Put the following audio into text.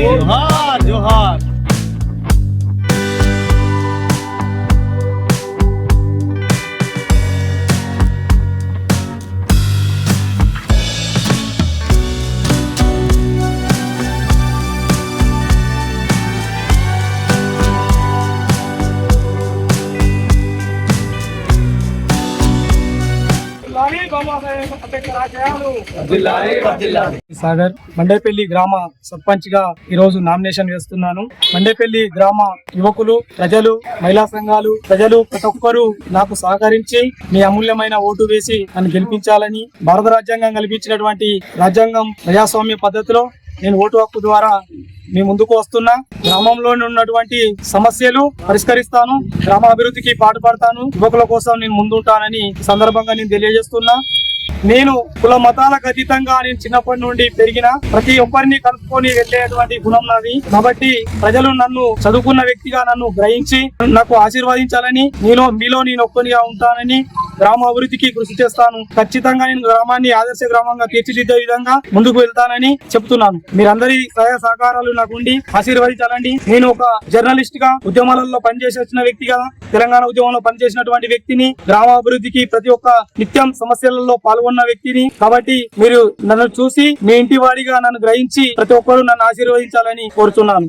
জোহার জোহার। సాగర్ మండేపల్లి గ్రామ సర్పంచ్గా ఈ రోజు నామినేషన్ వేస్తున్నాను. మండేపల్లి గ్రామ యువకులు ప్రజలు మహిళా సంఘాలు ప్రజలు ప్రతి ఒక్కరూ నాకు సహకరించి మీ అమూల్యమైన ఓటు వేసి నన్ను గెలిపించాలని భారత రాజ్యాంగం కల్పించినటువంటి రాజ్యాంగం ప్రజాస్వామ్య పద్ధతిలో నేను ఓటు హక్కు ద్వారా మీ ముందుకు వస్తున్నా. గ్రామంలో ఉన్నటువంటి సమస్యలు పరిష్కరిస్తాను. గ్రామ అభివృద్ధికి పాటుపడతాను. యువకుల కోసం నేను ముందుంటానని సందర్భంగా నేను తెలియజేస్తున్నా. నేను కుల మతాలకు అతీతంగా నేను చిన్నప్పటి నుండి పెరిగిన ప్రతి ఒక్కరిని కలుపుకొని వెళ్ళేటువంటి గుణం నాది. కాబట్టి ప్రజలు నన్ను చదువుకున్న వ్యక్తిగా నన్ను గ్రహించి నాకు ఆశీర్వదించాలని నేను మీలో నేను ఒక్కనిగా ఉంటానని గ్రామ అభివృద్ధికి కృషి చేస్తాను. ఖచ్చితంగా నేను గ్రామాన్ని ఆదర్శ గ్రామంగా తీర్చిదిద్దే విధంగా ముందుకు వెళ్తానని చెప్తున్నాను మీరందరి సహాయ సహకారాలు నాకు ఉండి ఆశీర్వదించాలండి. నేను ఒక జర్నలిస్ట్గా ఉద్యమాలలో పనిచేసి వచ్చిన వ్యక్తిగా తెలంగాణ ఉద్యమంలో పనిచేసినటువంటి వ్యక్తిని గ్రామ అభివృద్ధికి ప్రతి ఒక్క నిత్యం సమస్యలలో పాల్గొన్న వ్యక్తిని కాబట్టి మీరు నన్ను చూసి మీ ఇంటి వాడిగా నన్ను గ్రహించి ప్రతి ఒక్కరూ నన్ను ఆశీర్వదించాలని కోరుతున్నాను